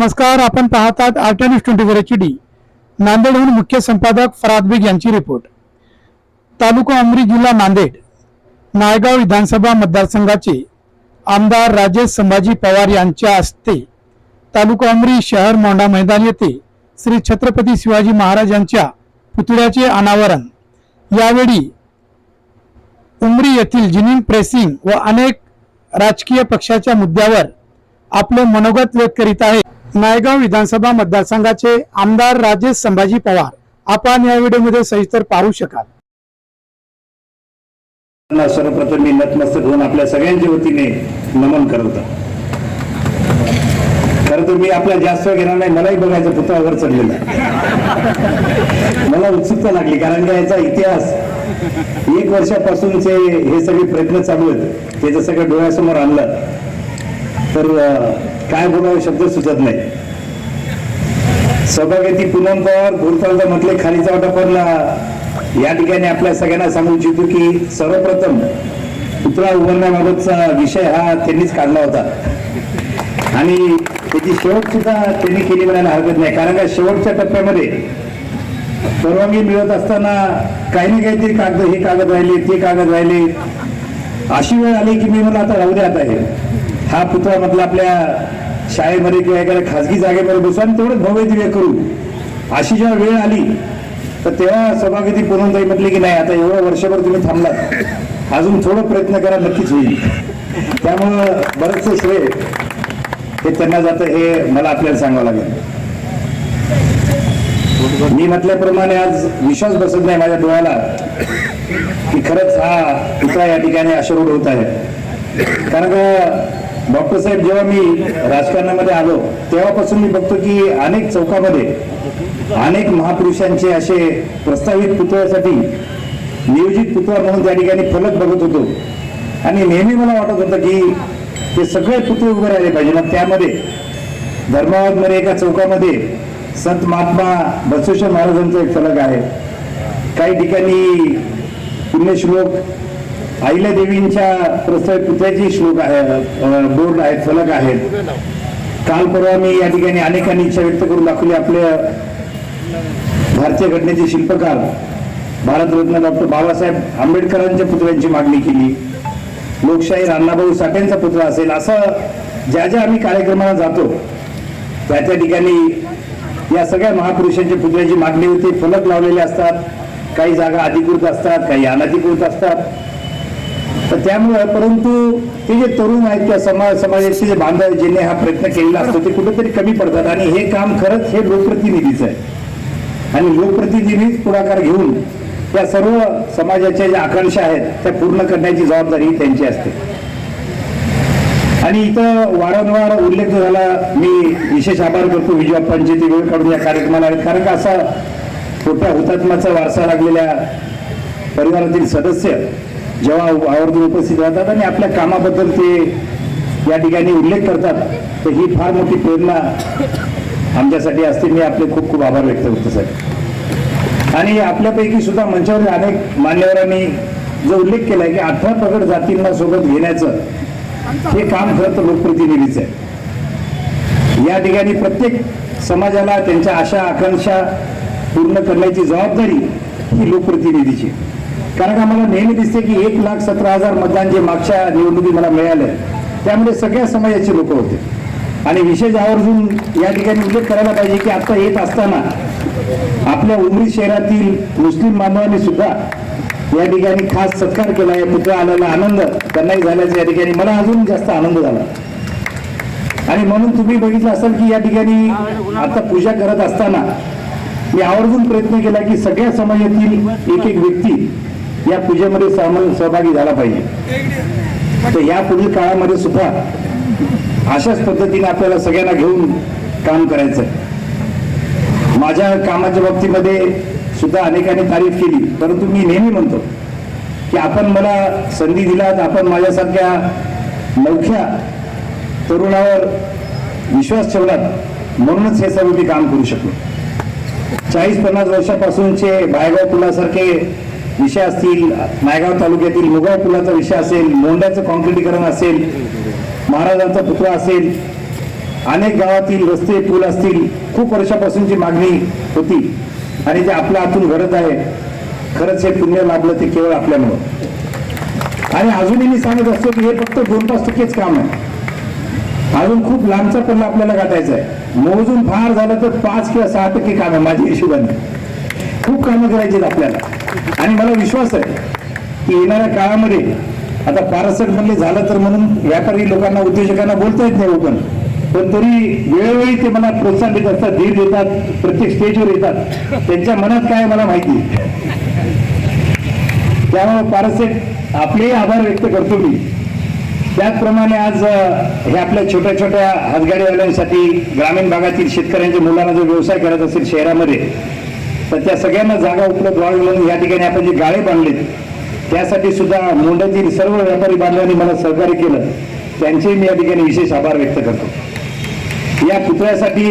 नमस्कार आपण पाहतात art news twenty four H D नांदेडहून मुख्य संपादक फराद बेग यांची रिपोर्ट. तालुका अमरी जिल्हा नांदेड नायगाव विधानसभा मतदारसंघाचे आमदार राजेश संभाजी पवार यांच्या हस्ते तालुका अमरी शहर मोंडा मैदान येथे श्री छत्रपती शिवाजी महाराज यांच्या पुतळ्याचे अनावरण. यावेळी उमरी येथील जिनिंग प्रेसिंग व अनेक राजकीय पक्षाच्या मुद्द्यावर आपले मनोगत व्यक्त करीत आहे. नायगाव विधानसभा मतदारसंघाचे आमदार राजेश संभाजी पवार. आपण या व्हिडिओमध्ये सविस्तर पाहू शकाल. सर्वप्रथम मी नतमस्तक होऊन आपल्या सगळ्यांच्या वतीने नमन करतो. खर तर मी आपला जास्त घेणार नाही मलाही बघायचं पुतळावर चढलेला मला उत्सुकता लागली कारण का याचा इतिहास एक वर्षापासूनचे हे सगळे प्रयत्न चालू आहेत ते जर सगळं डोळ्यासमोर आणलं तर काय बोलावं शब्द सुचत नाही. सौभाग्यती पूनम पवार गुरुतांचा म्हटले खालीचा वाटा पडला. या ठिकाणी आपल्या सगळ्यांना सांगू इच्छितो की सर्वप्रथम पुतळा उभारण्याबाबतचा विषय हा त्यांनीच काढला होता. आणि त्याची शेवट सुद्धा त्यांनी केली म्हणायला हरकत नाही. कारण का शेवटच्या टप्प्यामध्ये परवानगी मिळत असताना काही ना काहीतरी कागद हे कागद राहिले ते कागद राहिले. अशी वेळ आली की मी मला आता राहू द्या आता हे. हा पुतळा मधला आपल्या शाळेमध्ये किंवा एखाद्या खाजगी जागेमध्ये बसू आणि भव्य दिव्य करू अशी जेव्हा वेळ आली तर तेव्हा सभागती पूर्णताई म्हटली की नाही आता एवढं वर्षभर तुम्ही थांबलात. अजून थोडं प्रयत्न करा नक्कीच होईल. त्यामुळं बरंचसं श्रेय हे त्यांना जातं हे मला आपल्याला सांगावं लागेल. मी म्हटल्याप्रमाणे आज विश्वास बसत नाही माझ्या डोळ्याला की खरंच हा पुतळा या ठिकाणी आशारूढ होत आहे. कारण का डॉक्टर साहेब जेव्हा मी राजकारणामध्ये आलो तेव्हापासून मी बघतो की अनेक चौकामध्ये अनेक महापुरुषांचे असे प्रस्तावित पुतळ्यासाठी नियोजित पुतळा म्हणून त्या ठिकाणी फलक बघत होतो. आणि नेहमी मला वाटत होतं की ते सगळे पुतळे उभे राहिले पाहिजे. मग त्यामध्ये धर्माबादमध्ये एका चौकामध्ये संत महात्मा बसवेश्वर महाराजांचा एक फलक आहे. काही ठिकाणी पुण्यश्लोक आईला देवींच्या प्रस्तावित पुतळ्याचे श्लोक आहे बोर्ड आहेत फलक आहेत. काल परवा मी या ठिकाणी अनेकांनी इच्छा व्यक्त करून दाखवली आपल्या भारतीय घटनेचे शिल्पकार भारतरत्न डॉक्टर बाबासाहेब आंबेडकरांच्या पुतळ्यांची मागणी केली. लोकशाही अण्णाभाऊ साठेंचा पुतळा असेल असं ज्या ज्या आम्ही कार्यक्रमाला जातो त्या त्या ठिकाणी या सगळ्या महापुरुषांच्या पुतळ्याची मागणी होती. फलक लावलेले असतात काही जागा अधिकृत असतात काही अनधिकृत असतात. तर त्यामुळं परंतु ते जे तरुण आहेत किंवा समाज समाजाचे जे बांधव आहेत, ज्यांनी हा प्रयत्न केलेला असतो ते कुठेतरी कमी पडतात. आणि हे काम खरंच हे लोकप्रतिनिधीचं आहे. आणि लोकप्रतिनिधीच पुढाकार घेऊन त्या सर्व समाजाच्या ज्या आकांक्षा आहेत त्या पूर्ण करण्याची जबाबदारी ही त्यांची असते. आणि इथं वारंवार उल्लेख झाला मी विशेष आभार करतो विजयाप्पांचे ते वेळ काढून या कार्यक्रमाला कारण का असा मोठ्या हुतात्म्याचा वारसा लागलेल्या परिवारातील सदस्य जेव्हा आवर्जून उपस्थित राहतात आणि आपल्या कामाबद्दल ते या ठिकाणी उल्लेख करतात तर ही फार मोठी प्रेरणा आमच्यासाठी असते. मी आपले खूप खूप आभार व्यक्त करतो साहेब. आणि आपल्यापैकी सुद्धा मंचावर अनेक मान्यवरांनी जो उल्लेख केलाय की अठरा प्रगट जातींना सोबत घेण्याचं हे काम खरं तर लोकप्रतिनिधीचं आहे. या ठिकाणी प्रत्येक समाजाला त्यांच्या आशा आकांक्षा पूर्ण करण्याची जबाबदारी ही लोकप्रतिनिधीची आहे. कारण का मला नेहमी दिसते की एक लाख सतरा हजार मतदान जे मागच्या निवडणुकीत मला मिळाले त्यामध्ये सगळ्या समाजाचे लोक होते. आणि विशेष आवर्जून या ठिकाणी उल्लेख करायला पाहिजे की आता येत असताना आपल्या उमरी शहरातील मुस्लिम बांधवांनी सुद्धा या ठिकाणी खास सत्कार केला या पुतळा आल्याला आनंद त्यांनाही झाल्याचा या ठिकाणी मला अजून जास्त आनंद झाला. आणि म्हणून तुम्ही बघितलं असाल की या ठिकाणी आता पूजा करत असताना मी आवर्जून प्रयत्न केला की सगळ्या समाजातील एक एक व्यक्ती या पूजेमध्ये सामान सहभागी झाला पाहिजे. तर या पुढील काळामध्ये सुद्धा अशाच पद्धतीने आपल्याला सगळ्यांना घेऊन काम करायचं आहे माझ्या कामाच्या बाबतीमध्ये सुद्धा अनेकांनी तारीफ केली परंतु मी नेहमी म्हणतो की आपण मला संधी दिलात आपण माझ्यासारख्या नवख्या तरुणावर विश्वास ठेवलात म्हणूनच हे सर्व मी काम करू शकलो. चाळीस पन्नास वर्षापासूनचे बायगाव पुलासारखे विषय असतील नायगाव तालुक्यातील मुगाव पुलाचा विषय असेल मोंड्याचं कॉन्क्रिटीकरण असेल महाराजांचा पुतळा असेल अनेक गावातील रस्ते पूल असतील खूप वर्षापासूनची मागणी होती. आणि ते आपल्या हातून घडत आहे. खरंच हे पुण्य लाभलं ते केवळ आपल्यामुळं. आणि अजूनही मी सांगत असतो की हे फक्त दोन पाच टक्केच काम आहे. अजून खूप लांबचा पल्ला आपल्याला गाठायचा आहे. मोजून फार झालं तर पाच किंवा सहा टक्के काम आहे माझ्या हिशोबाने. खूप कामं करायची आहेत आपल्याला. आणि मला विश्वास आहे की येणाऱ्या काळामध्ये आता पारसट म्हणले झालं तर म्हणून व्यापारी लोकांना उद्योजकांना बोलता येत नाही हो ओपन पण. तरी वेळोवेळी ते मला प्रोत्साहन देत असतात धीर देतात प्रत्येक स्टेजवर येतात. त्यांच्या मनात काय मला माहिती त्यामुळे पारसेट आपलेही आभार व्यक्त करतो मी. त्याचप्रमाणे आज हे आपल्या छोट्या छोट्या हातगाडीवाल्यांसाठी ग्रामीण भागातील शेतकऱ्यांच्या मुलांना जो व्यवसाय करत असेल शहरामध्ये तर त्या सगळ्यांना जागा उपलब्ध व्हावी म्हणून या ठिकाणी आपण जे गाळे बांधलेत त्यासाठी सुद्धा मोंड्यातील सर्व व्यापारी बांधवांनी मला सहकार्य केलं. त्यांचेही मी या ठिकाणी विशेष आभार व्यक्त करतो. या पुतळ्यासाठी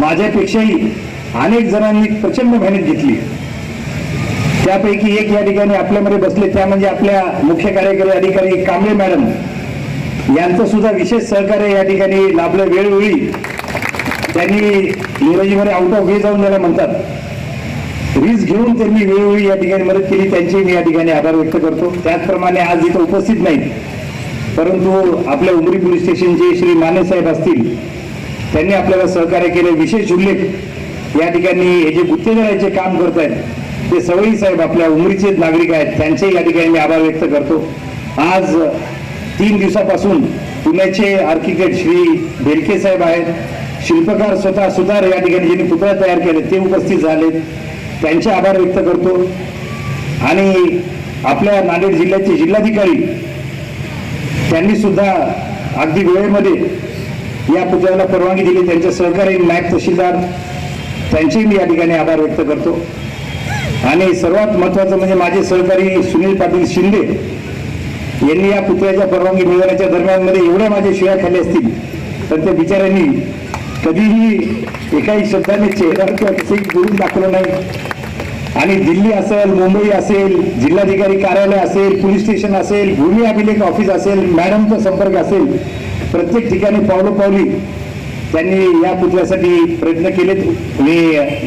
माझ्यापेक्षाही अनेक जणांनी प्रचंड मेहनत घेतली. त्यापैकी एक या ठिकाणी आपल्यामध्ये बसले त्या म्हणजे आपल्या मुख्य कार्यकारी अधिकारी कांबळे मॅडम. यांचं सुद्धा विशेष सहकार्य या ठिकाणी लाभलं वेळोवेळी त्यांनी इंग्रजीमध्ये आउट ऑफ वे जाऊन ज्याला म्हणतात. वीज घेऊन त्यांनी वेळोवेळी या ठिकाणी मदत केली त्यांचे मी या ठिकाणी आभार व्यक्त करतो. त्याचप्रमाणे आज इथं उपस्थित नाहीत. परंतु आपल्या उमरी पोलीस स्टेशनचे श्री माने साहेब असतील त्यांनी आपल्याला सहकार्य केले. विशेष उल्लेख या ठिकाणी हे जे गुत्तेदाराचे काम करत आहेत ते सवयी साहेब आपल्या उमरीचे नागरिक आहेत. त्यांचे या ठिकाणी मी आभार व्यक्त करतो. आज तीन दिवसापासून पुण्याचे आर्किटेक्ट श्री बेलके साहेब आहेत. शिल्पकार स्वतः सुधार या ठिकाणी ज्यांनी पुतळा तयार केले ते उपस्थित झाले. त्यांचे आभार व्यक्त करतो. आणि आपल्या नांदेड जिल्ह्याचे जिल्हाधिकारी त्यांनी सुद्धा अगदी वेळेमध्ये या पुतळ्याला परवानगी दिली. त्यांच्या सहकारी नायब तहसीलदार त्यांचेही मी या ठिकाणी आभार व्यक्त करतो. आणि सर्वात महत्वाचं म्हणजे माझे सहकारी सुनील पाटील शिंदे यांनी या पुतळ्याच्या परवानगी मिळवण्याच्या दरम्यानमध्ये एवढ्या माझ्या शिळ्या खाली असतील तर त्या बिचाऱ्यांनी कधीही एकाही शब्दाने चेहरा किंवा कसंही बोलून दाखवलं नाही. आणि दिल्ली असेल मुंबई असेल जिल्हाधिकारी कार्यालय असेल पोलीस स्टेशन असेल भूमी अभिलेख ऑफिस असेल मॅडमचा संपर्क असेल प्रत्येक ठिकाणी पावलोपावली त्यांनी या पुतळ्यासाठी प्रयत्न केलेत. मी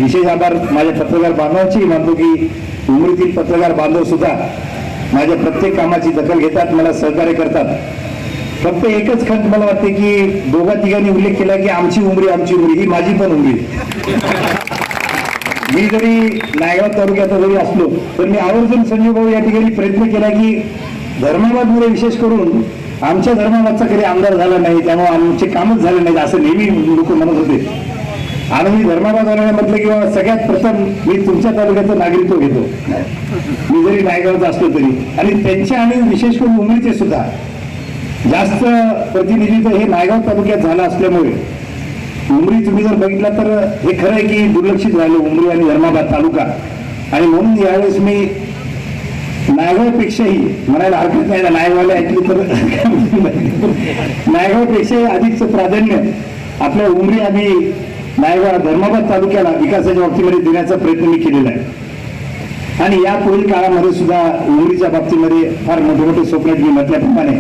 विशेष आभार माझ्या पत्रकार बांधवांची मानतो की मुंबईतील पत्रकार बांधव सुद्धा माझ्या प्रत्येक कामाची दखल घेतात मला सहकार्य करतात. फक्त एकच खंत मला वाटते की दोघा तिघांनी उल्लेख केला की आमची उमरी आमची उमरी ही माझी पण उमरी. मी जरी नायगाव तालुक्यात जरी असलो तर मी आवर्जून संजय भाऊ या ठिकाणी प्रयत्न केला की धर्माबादमध्ये विशेष करून आमच्या धर्माबादचा कधी आमदार झाला नाही त्यामुळे आमचे कामच झाले नाहीत असं नेहमी लोक म्हणत होते. आणि मी धर्माबाद म्हटलं किंवा सगळ्यात प्रथम मी तुमच्या तालुक्याचं नागरिकत्व घेतो. मी जरी नायगावचा असलो तरी. आणि त्यांच्या आणि विशेष करून उमरीचे सुद्धा. जास्त प्रतिनिधित्व हे नायगाव तालुक्यात झालं असल्यामुळे उमरी तुम्ही जर बघितला तर हे खरं आहे की दुर्लक्षित राहिलं उमरी आणि धर्माबाद तालुका. आणि म्हणून यावेळेस मी नायगावपेक्षाही म्हणायला हरकत नाही ना नायगावला ऐकली तर नायगावपेक्षाही अधिकचं प्राधान्य आपल्या उमरी आणि नायगाव धर्माबाद तालुक्याला विकासाच्या बाबतीमध्ये देण्याचा प्रयत्न मी केलेला आहे. आणि या पुढील काळामध्ये सुद्धा उमरीच्या बाबतीमध्ये फार मोठे मोठे स्वप्न आहेत मी म्हटल्याप्रमाणे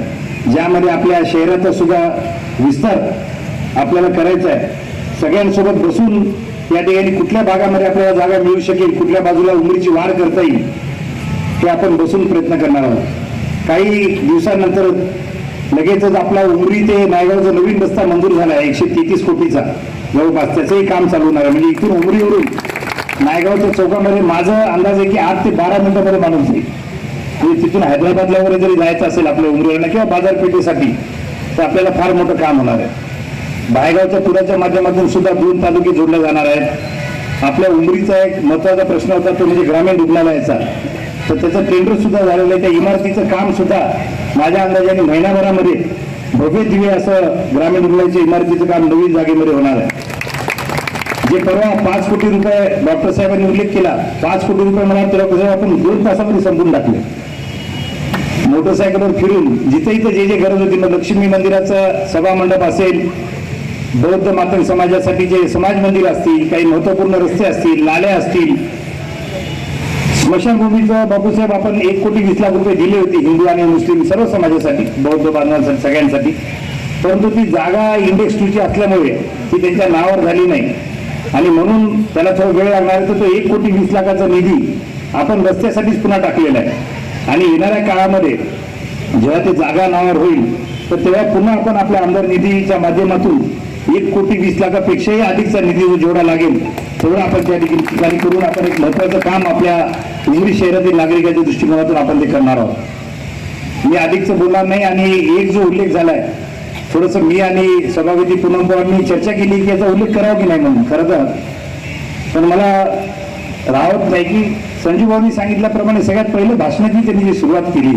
ज्यामध्ये आपल्या शहराचा सुद्धा विस्तार आपल्याला करायचा आहे. सगळ्यांसोबत बसून या ठिकाणी कुठल्या भागामध्ये आपल्याला जागा मिळू शकेल कुठल्या बाजूला उमरीची वाढ करता येईल ते आपण बसून प्रयत्न करणार आहोत. काही दिवसानंतर लगेचच आपला उमरी ते नायगावचा नवीन रस्ता मंजूर झाला आहे एकशे तेहतीस कोटीचा. जवळपास त्याचंही काम चालू होणार आहे. म्हणजे इथून उमरीवरून नायगावच्या चौकामध्ये माझा अंदाज आहे की आठ ते बारा मिनिटामध्ये माणूस जाईल. तिथून हैदराबादला वगैरे जरी जायचं असेल आपल्या उमरीवरनं किंवा बाजारपेठेसाठी तर आपल्याला फार मोठं काम होणार आहे. बायगावच्या पुराच्या माध्यमातून सुद्धा दोन तालुके जोडले जाणार आहेत. आपल्या उमरीचा एक महत्त्वाचा प्रश्न होता तो म्हणजे ग्रामीण रुग्णालयाचा. तर त्याचं टेंडर सुद्धा झालेलं आहे. त्या इमारतीचं काम सुद्धा माझ्या अंदाजाने महिनाभरामध्ये भव्य दिवे असं ग्रामीण रुग्णालयाच्या इमारतीचं काम नवीन जागेमध्ये होणार आहे. जे परवा पाच कोटी रुपये डॉक्टर साहेबांनी उल्लेख केला पाच कोटी रुपये मला त्याला आपण दोन तासामध्ये संपून टाकले. मोटरसायकलवर फिरून जिथे इथं जे जे गरज होती मग लक्ष्मी मंदिराचं सभा मंडप असेल बौद्ध मातंग समाजासाठी जे समाज मंदिर असतील काही महत्त्वपूर्ण रस्ते असतील नाल्या असतील. स्मशानभूमीचं बापूसाहेब आपण एक कोटी वीस लाख रुपये दिले होते हिंदू आणि मुस्लिम सर्व समाजासाठी बौद्ध बांधवांसाठी सगळ्यांसाठी. परंतु ती जागा इंडेक्स टूची असल्यामुळे ती त्यांच्या नावावर झाली नाही. आणि म्हणून त्याला थोडा वेळ लागणार तर तो एक कोटी वीस लाखाचा निधी आपण रस्त्यासाठीच पुन्हा टाकलेला आहे. आणि येणाऱ्या काळामध्ये जेव्हा ते जागा नावावर होईल तर तेव्हा पुन्हा आपण आपल्या आमदार निधीच्या माध्यमातून एक कोटी वीस लाखापेक्षाही अधिकचा निधी जो जेवढा लागेल. तेवढा आपण त्या ठिकाणी करून आपण एक महत्वाचं काम आपल्या उमरी शहरातील नागरिकांच्या दृष्टिकोनातून आपण ते करणार आहोत. मी अधिकचं बोलणार नाही आणि एक जो उल्लेख झालाय थोडस मी आणि सभापती पूनम पवारांनी चर्चा केली की याचा उल्लेख करावा की नाही म्हणून? खरं तर. पण मला राहत नाही की सांगितल्याप्रमाणे सगळ्यात पहिलं भाषणाची त्यांनी जी सुरुवात केली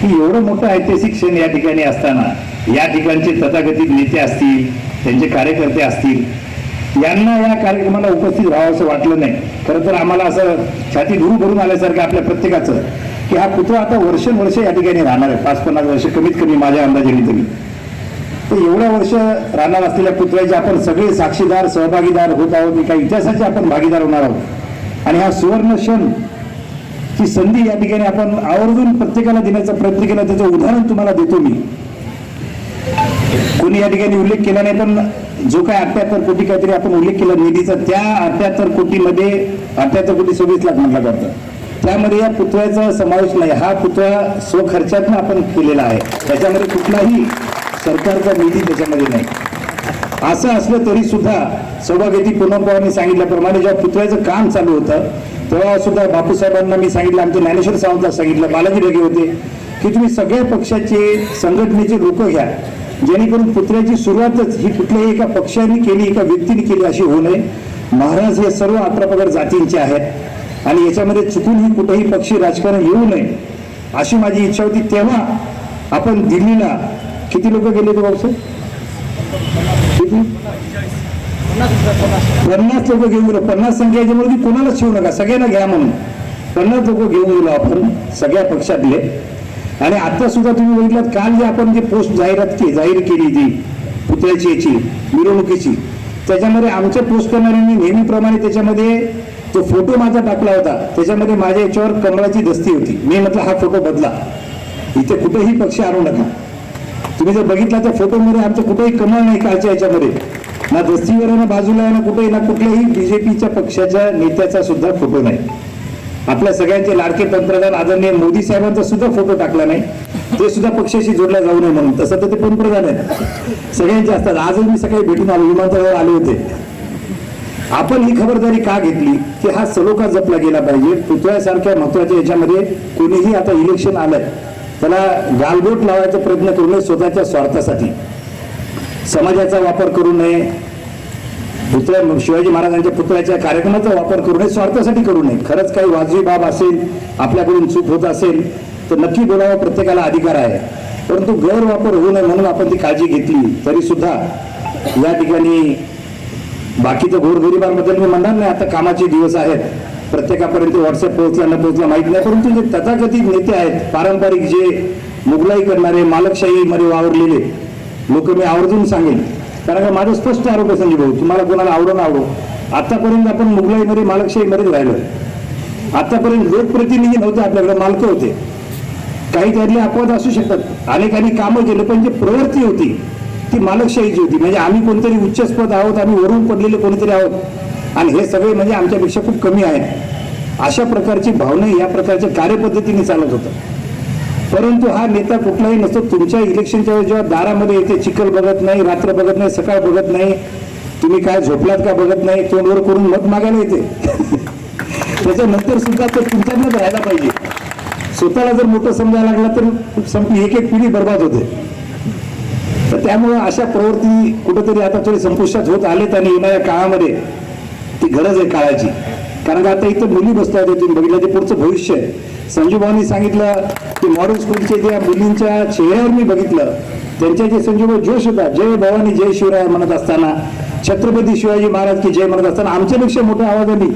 की एवढं मोठं ऐतिहासिक क्षण या ठिकाणी असताना या ठिकाणचे तथाकथित नेते असतील त्यांचे कार्यकर्ते असतील यांना या कार्यक्रमाला उपस्थित राहावं असं वाटलं नाही. खरं तर आम्हाला असं छाती धुरू भरून आल्यासारखं आपल्या प्रत्येकाचं की हा पुतळा आता वर्षानुवर्ष या ठिकाणी राहणार आहे. पाच पन्नास वर्ष कमीत कमी माझ्या अंदाजाने तरी. तर एवढ्या वर्ष राहणार असलेल्या पुतळ्याचे आपण सगळे साक्षीदार सहभागीदार होत आहोत. एका इतिहासाचे आपण भागीदार होणार आहोत. आणि हा सुवर्ण क्षण ची संधी या ठिकाणी आपण आवर्जून प्रत्येकाला देण्याचा प्रयत्न केला. त्याचं उदाहरण तुम्हाला देतो मी. कोणी या ठिकाणी उल्लेख केला नाही पण जो काय अठ्याहत्तर कोटी काहीतरी आपण उल्लेख केला निधीचा त्या अठ्याहत्तर कोटीमध्ये अठ्याहत्तर कोटी सव्वीस लाख म्हटलं जातं. त्यामध्ये या पुतळ्याचा समावेश नाही. हा पुतळा स्वखर्चातनं आपण केलेला आहे. त्याच्यामध्ये कुठलाही सरकारचा निधी त्याच्यामध्ये नाही. असं असलं तरी सुद्धा सभागती पूनम पवारांनी सांगितल्याप्रमाणे जेव्हा पुतळ्याचं काम चालू होतं तेव्हा सुद्धा बापूसाहेबांना मी सांगितलं आमचे ज्ञानेश्वर सावंतला सांगितलं बालाजी ढगे होते की तुम्ही सगळ्या पक्षाचे संघटनेचे लोक घ्या. जेणेकरून पुतळ्याची सुरुवातच ही कुठल्याही एका पक्षाने केली एका व्यक्तीने केली अशी होऊ नये. महाराज हे सर्व अठरा जातींचे आहेत आणि याच्यामध्ये चुकूनही कुठेही पक्षी राजकारण येऊ नये अशी माझी इच्छा होती. तेव्हा आपण दिल्लीला किती लोक गेले होते भाऊसाहेब किती? पन्नास लोक घेऊन गेलो. पन्नास संख्या याच्यामुळे ती कोणालाच नका? सगळ्यांना घ्या म्हणून. पन्नास लोक घेऊन गेलो आपण सगळ्या पक्षातले. आणि आता सुद्धा तुम्ही बघितलं काल जे आपण जे पोस्ट जाहिरात केली जाहीर केली ती पुतळ्याची याची मिरवणुकीची त्याच्यामध्ये आमच्या पोस्ट करणाऱ्यांनी नेहमीप्रमाणे त्याच्यामध्ये तो फोटो माझा टाकला होता त्याच्यामध्ये माझ्या याच्यावर कमळाची दस्ती होती. मी म्हटलं हा फोटो बदला. इथे कुठेही पक्ष आणू नका. तुम्ही जर बघितला त्या फोटोमध्ये आमचं कुठेही कमळ नाही कालच्या याच्यामध्ये. ना दस्तीवर ना बाजूला आहे ना कुठेही ना कुठल्याही बीजेपीच्या पक्षाच्या नेत्याचा सुद्धा फोटो नाही. आपल्या सगळ्यांचे लाडके पंतप्रधान आदरणीय मोदी साहेबांचा सुद्धा फोटो टाकला नाही. ते सुद्धा पक्षाशी जोडला जाऊ नये म्हणून. तसं तर ते पंतप्रधान आहेत. सगळ्यांचे असतात. आजच मी सकाळी भेटून आलो विमानतळावर आले होते. आपण ही खबरदारी का घेतली? की हा सलोखा जपला गेला पाहिजे? पुतळ्यासारख्या महत्त्वाच्या याच्यामध्ये कोणीही आता इलेक्शन आलंय. त्याला गालबोट लावायचा प्रयत्न करू नये स्वतःच्या स्वार्थासाठी. समाजाचा वापर करू नये. पुतळ्या शिवाजी महाराजांच्या पुतळ्याच्या कार्यक्रमाचा वापर करू नये स्वार्थासाठी करू नये. खरंच काही वाजवी बाब असेल आपल्याकडून चूक होत असेल तर नक्की बोलावा प्रत्येकाला अधिकार आहे. परंतु गैरवापर होऊ नये म्हणून आपण ती काळजी घेतली. तरी सुद्धा या ठिकाणी बाकीचं गोरगरिबांबद्दल मी म्हणणार नाही. आता कामाचे दिवस आहेत. प्रत्येकापर्यंत व्हॉट्सअप पोहोचला न पोहोचला माहीत नाही. परंतु जे तथाकथित नेते आहेत पारंपरिक जे मुघलाई करणारे मालकशाहीमध्ये वावरलेले लोक मी आवर्जून सांगेन. कारण का माझं स्पष्ट आरोप आहे संजय भाऊ तुम्हाला कोणाला आवडो ना आवडो. आतापर्यंत आपण मुघलाईमध्ये मालकशाहीमध्येच राहिलो. आतापर्यंत लोकप्रतिनिधी नव्हते आपल्याकडे मालक होते. काही त्यातले अपवाद असू शकतात. अनेकांनी कामं केलं पण जी प्रवृत्ती होती ती मालकशाहीची होती. म्हणजे आम्ही कोणतरी उच्चस्पद आहोत आम्ही वरून पडलेले कोणीतरी आहोत. आणि हे सगळे म्हणजे आमच्यापेक्षा खूप कमी आहेत अशा प्रकारची भावना या प्रकारच्या कार्यपद्धतीने चालत होतं. परंतु हा नेता कुठलाही नसतो. तुमच्या इलेक्शनच्या वेळेस जेव्हा दारामध्ये येते चिखल बघत नाही रात्र बघत नाही सकाळ बघत नाही तुम्ही काय झोपलात का बघत नाही तोंडवर करून मत मागायला येते. त्याच्यानंतर सुद्धा तो तुमच्यातच राहायला पाहिजे. स्वतःला जर मोठं समजायला लागला तर संपली एक एक पिढी बर्बाद होते. तर त्यामुळे अशा प्रवृत्ती कुठेतरी आता थोडी संपुष्टात होत आलेत आणि येणाऱ्या काळामध्ये ती गरज आहे काळाची. कारण का आता इथं मुली बसल्या तुम्ही बघितलं ते पुढचं भविष्य आहे. संजू भाऊनी सांगितलं की मॉडेल स्कूलचे ज्या मुलींच्या चेहऱ्यावर मी बघितलं. त्यांच्या जे संजू जोश होता जय भवानी जय शिवराय म्हणत असताना छत्रपती शिवाजी महाराज की जय म्हणत असताना आमच्यापेक्षा मोठ्या आवाजाने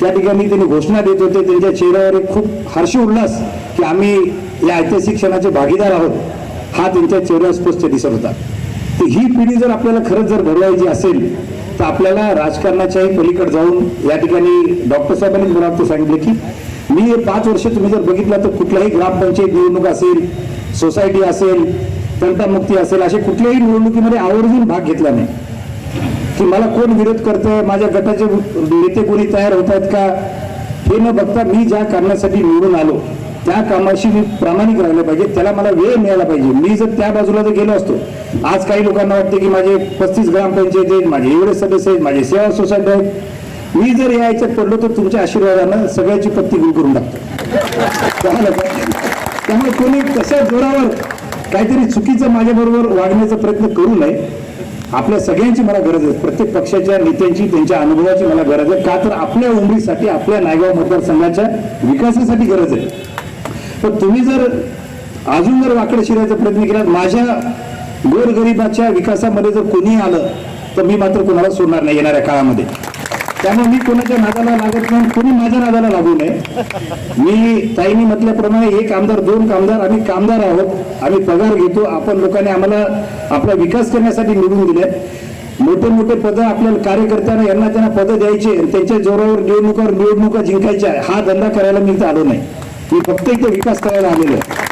त्या ठिकाणी त्यांनी घोषणा देत होते त्यांच्या चेहऱ्यावर एक खूप हर्ष उल्हास की आम्ही या ऐतिहासिक क्षणाचे भागीदार आहोत. हा त्यांच्या चेहऱ्यावर स्पष्ट दिसत होता. तर ही पिढी जर आपल्याला खरंच जर घडवायची असेल तर आपल्याला राजकारणाच्याही पलीकडे जाऊन या ठिकाणी डॉक्टर साहेबांनी मला वाटतं सांगितलं की मी हे पाच वर्ष तुम्ही जर बघितलं तर कुठल्याही ग्रामपंचायत निवडणूक असेल सोसायटी असेल तंटामुक्ती असेल असे कुठल्याही निवडणुकीमध्ये आवर्जून भाग घेतला नाही. की मला कोण विरोध करतंय माझ्या गटाचे नेते कोणी तयार होत आहेत का हे न बघता मी ज्या कारणासाठी निवडून आलो त्या कामाशी मी प्रामाणिक राहिलं पाहिजे त्याला मला वेळ मिळाला पाहिजे. मी जर त्या बाजूला जर गेलो असतो आज काही लोकांना वाटते की माझे पस्तीस ग्रामपंचायत आहेत माझे एवढे सदस्य आहेत माझे सेवा सोसायटी आहेत. मी जर या याच्यात पडलो तर तुमच्या आशीर्वादानं सगळ्याची पत्ती गुल करून टाकतो. त्यामुळे कोणी कशा जोरावर काहीतरी चुकीचं माझ्याबरोबर वागण्याचा प्रयत्न करू नये आपल्या सगळ्यांची मला गरज आहे. प्रत्येक पक्षाच्या नेत्यांची त्यांच्या अनुभवाची मला गरज आहे. का तर आपल्या उमरीसाठी आपल्या नायगाव मतदारसंघाच्या विकासासाठी गरज आहे. पण तुम्ही जर अजून जर वाकडे शिरायचा प्रयत्न केला माझ्या गोरगरिबाच्या विकासामध्ये जर कोणी आलं तर मी मात्र कोणाला सोडणार नाही येणाऱ्या काळामध्ये. त्यामुळे मी कोणाच्या नादाला लागत नाही कोणी माझ्या नादाला लागू नये. मी ताईने म्हटल्याप्रमाणे एक आमदार दोन कामदार आम्ही कामदार आहोत आम्ही पगार घेतो आपण लोकांनी आम्हाला आपला विकास करण्यासाठी निवडून दिले मोठे मोठे पद आपल्याला कार्यकर्त्यांना यांना त्यांना पदं द्यायचे त्यांच्या जोरावर निवडणुका निवडणुका जिंकायच्या हा धंदा करायला मी इथं आलो नाही. मी फक्त इथे विकास करायला आलेलो आहे.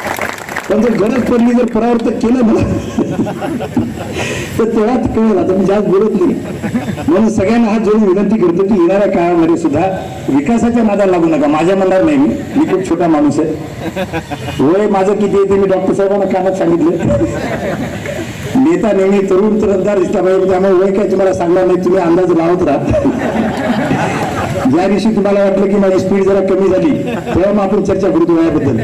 पण जर गरज पडली जर परावर्तक केलं ना तर तेव्हा कळेल आता मी जास्त बोलत नाही. म्हणून सगळ्यांना हात जोडून विनंती करतो की येणाऱ्या काळामध्ये सुद्धा विकासाच्या नादाला लागू नका. माझ्या म्हणणार नाही मी. मी खूप छोटा माणूस आहे. वय माझं किती आहे ते मी डॉक्टर साहेबांना कामात सांगितलं. नेता नेहमी तरुण तरंदार दिसला पाहिजे त्यामुळे वय काय तुम्हाला सांगणार नाही. तुम्ही अंदाज लावत राहा. ज्या दिवशी तुम्हाला वाटलं की माझी स्पीड जरा कमी झाली तेव्हा मग आपण चर्चा करू वयाबद्दल.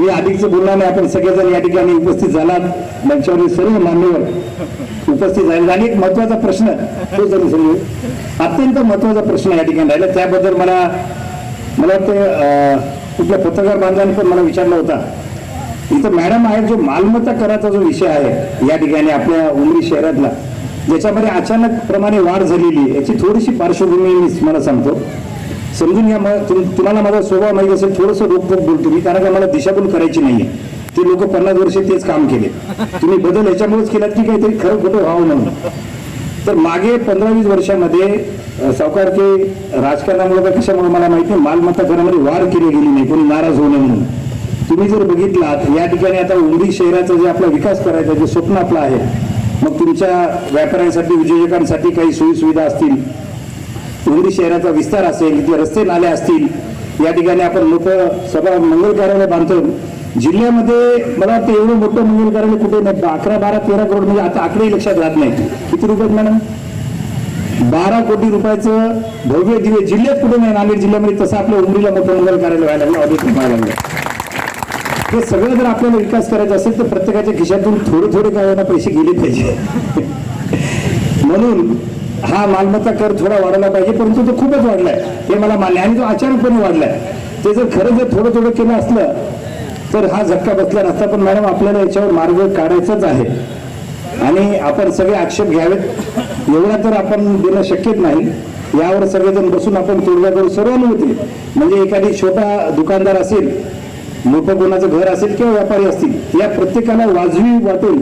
मी अधिकचं बोलणार नाही आपण सगळेजण या ठिकाणी उपस्थित झालात. मंचावरील सर्व मान्यवर उपस्थित झाले आणि एक महत्त्वाचा प्रश्न तो जरूर समजू अत्यंत महत्त्वाचा प्रश्न या ठिकाणी राहिला. त्याबद्दल मला मला वाटतं कुठल्या पत्रकार बांधवांनी पण मला विचारला होता. इथं मॅडम आहे जो मालमत्ता कराचा जो विषय आहे या ठिकाणी आपल्या उमरी शहरातला ज्याच्यामध्ये अचानक प्रमाणे वाढ झालेली आहे. याची थोडीशी पार्श्वभूमी मी मला सांगतो. समजून घ्या मग तुम- तुम्हाला माझा स्वभाव माहीत असेल थोडंसं रोखोक बोलतो मी कारण का मला दिशाभूल करायची नाहीये. ते लोक पन्नास वर्ष तेच काम केले. तुम्ही बदल याच्यामुळेच केलात की काहीतरी खरं खोटं व्हावं म्हणून. तर मागे पंधरा वीस वर्षामध्ये सावकार ते राजकारणामुळे का कशामुळे मला माहिती नाही मालमत्ता करामध्ये वाढ केली गेली नाही कोणी नाराज होऊ नये म्हणून. तुम्ही जर बघितलात या ठिकाणी आता उमरी शहराचा जे आपला विकास करायचा जे स्वप्न आपलं आहे मग तुमच्या व्यापाऱ्यांसाठी उद्योजकांसाठी काही सोयीसुविधा असतील उमरी शहराचा विस्तार असेल जे रस्ते नाले असतील या ठिकाणी आपण लोक सभा मंगल कार्यालय बांधतो जिल्ह्यामध्ये मला वाटतं एवढं मोठं मंगल कार्यालय कुठे नाही. अकरा बारा तेरा करोड म्हणजे आता आकडेही लक्षात राहत नाही. किती रुपयात मॅडम? बारा कोटी रुपयाचं भव्य दिव्य जिल्ह्यात कुठे नाही. नांदेड जिल्ह्यामध्ये तसं आपल्या उमरीला मोठं मंगल कार्यालय व्हायला लागलं ऑडिट व्हायला लागलं. हे सगळं जर आपल्याला विकास करायचा असेल तर प्रत्येकाच्या खिशातून थोडे थोडे काय पैसे गेले पाहिजे. म्हणून हा मालमत्ता कर थोडा वाढवला पाहिजे परंतु तो खूपच वाढलाय. हे मला मान्य आणि तो अचानकपणे वाढलाय. ते जर खरं जर थोडं थोडं केलं असलं तर हा झटका बसला नसता पण मॅडम आपल्याला याच्यावर मार्ग काढायचाच आहे. आणि आपण सगळे आक्षेप घ्यावेत. एवढा तर आपण देणं शक्यच नाही. यावर सगळेजण बसून आपण तोडगा करू. सर्वांनी होते. म्हणजे एखादी छोटा दुकानदार असेल मोठं कोणाचं घर असेल किंवा व्यापारी असतील या प्रत्येकाला वाजवी वाटून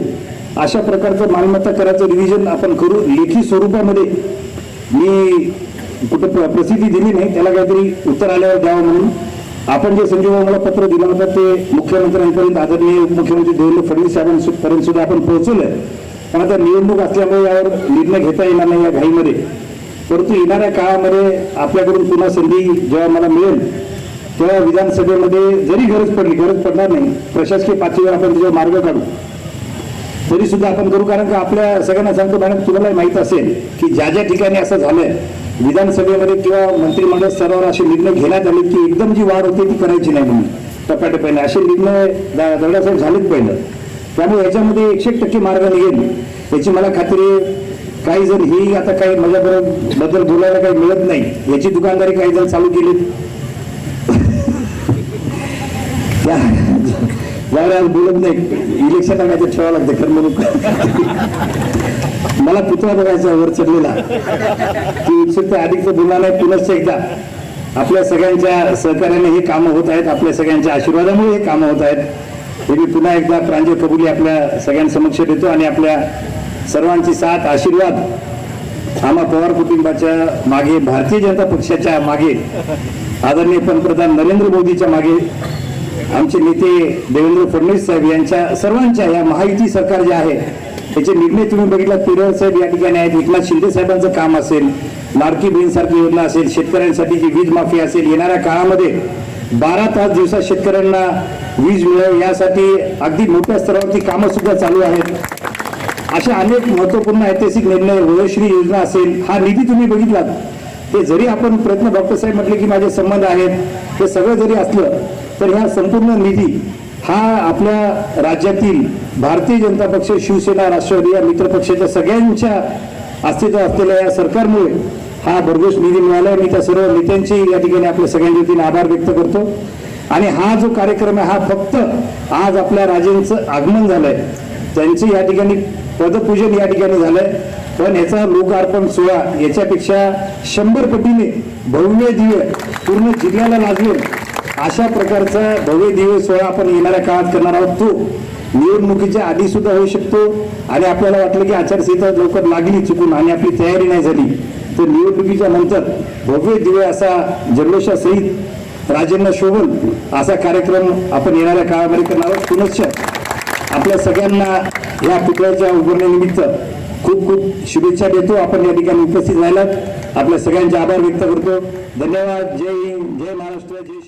अशा प्रकारचं मालमत्ता करायचं रिव्हिजन आपण करू. लेखी स्वरूपामध्ये मी कुठं प्र- प्रसिद्धी दिली नाही त्याला काहीतरी उत्तर आल्यावर द्यावं म्हणून. आपण जे संजीव मला पत्र दिलं होतं ते मुख्यमंत्र्यांपर्यंत आदरणीय मुख्यमंत्री देवेंद्र फडणवीस साहेबांपर्यंत सुद्धा आपण पोहोचवलंय पण आता निवडणूक असल्यामुळे यावर निर्णय घेता येणार नाही या घाईमध्ये. परंतु येणाऱ्या काळामध्ये आपल्याकडून पुन्हा संधी जेव्हा मला मिळेल तेव्हा विधानसभेमध्ये जरी गरज पडली गरज पडणार नाही. प्रशासकीय पातळीवर आपण त्याच्यावर मार्ग काढू. तरी सुद्धा आपण करू कारण का आपल्या सगळ्यांना सांगतो मॅडम तुम्हाला माहीत असेल की ज्या ज्या ठिकाणी असं झालंय विधानसभेमध्ये किंवा मंत्रिमंडळ स्तरावर असे निर्णय घेण्यात आले की एकदम जी वाढ होते ती करायची नाही म्हणून टप्प्याटप्प्याने असे निर्णय दा- दगडासाहेब झालेच पहिलं. त्यामुळे याच्यामध्ये एकशे टक्के मार्ग निघेल. याची मला खात्री काही जण ही आता काही माझ्याबरोबरबद्दल बोलायला काही मिळत नाही. याची दुकानदारी काही जण चालू केली त्या बोलत नाही. इलेक्शन आणायचं ठेवावं लागतं खरं म्हणून. मला पुतळा बघायचा वर चढलेला. की उत्सुकता अधिकचं बोलणार नाही पुनश्च एकदा. आपल्या सगळ्यांच्या सहकार्याने हे कामं होत आहेत आपल्या सगळ्यांच्या आशीर्वादामुळे हे कामं होत आहेत. हे मी पुन्हा एकदा प्रांजल कबुली आपल्या सगळ्यांसमक्ष देतो आणि आपल्या सर्वांची साथ आशीर्वाद आम्हा पवार कुटुंबाच्या मागे भारतीय जनता पक्षाच्या मागे आदरणीय पंतप्रधान नरेंद्र मोदीच्या मागे आमचे नेते देवेंद्र फडणवीस साहेब यांच्या सर्वांच्या या महायुती सरकार जे आहे त्याचे निर्णय तुम्ही बघितला पिरळ साहेब या ठिकाणी आहेत एकनाथ शिंदे साहेबांचं काम असेल लाडकी बहीण सारखी योजना असेल शेतकऱ्यांसाठी जी वीज माफी असेल येणाऱ्या काळामध्ये बारा तास दिवसात शेतकऱ्यांना वीज मिळेल यासाठी अगदी मोठ्या स्तरावरती कामं सुद्धा चालू आहेत. अशा अनेक महत्त्वपूर्ण ऐतिहासिक निर्णय वयोश्री योजना असेल हा निधी तुम्ही बघितलात. ते जरी आपण प्रयत्न डॉक्टर साहेब म्हटले की माझे संबंध आहेत ते सगळं जरी असलं तर ह्या संपूर्ण निधी हा आपल्या राज्यातील भारतीय जनता पक्ष शिवसेना राष्ट्रवादी या मित्रपक्षाच्या सगळ्यांच्या अस्तित्व असलेल्या या सरकारमुळे हा भरघोस निधी मिळाला मी त्या सर्व नेत्यांची या ठिकाणी आपल्या सगळ्यांच्या वतीने आभार व्यक्त करतो. आणि हा जो कार्यक्रम आहे हा फक्त आज आपल्या राजेंचं आगमन झालंय. त्यांचं या ठिकाणी पदपूजन या ठिकाणी झालंय. पण याचा लोकार्पण सोहळा याच्यापेक्षा शंभर पटीने भव्य दिव्य पूर्ण जिल्ह्याला लाजवेल. अशा प्रकारचा भव्य दिव्य सोहळा आपण येणाऱ्या काळात करणार आहोत. तो निवडणुकीच्या आधी सुद्धा होऊ शकतो आणि आपल्याला वाटलं की आचारसंहिता लवकर लागली चुकून आणि आपली तयारी नाही झाली. तर निवडणुकीच्या नंतर भव्य दिव्य असा जल्लोषासहित राजेंना शोभून असा कार्यक्रम आपण येणाऱ्या काळामध्ये करणार आहोत. पुनश्च आपल्या सगळ्यांना या पुतळ्याच्या उभारणीनिमित्त खूप खूप शुभेच्छा देतो. आपण या ठिकाणी उपस्थित राहिलात. आपल्या सगळ्यांचे आभार व्यक्त करतो. धन्यवाद. जय हिंद. जय महाराष्ट्र. जय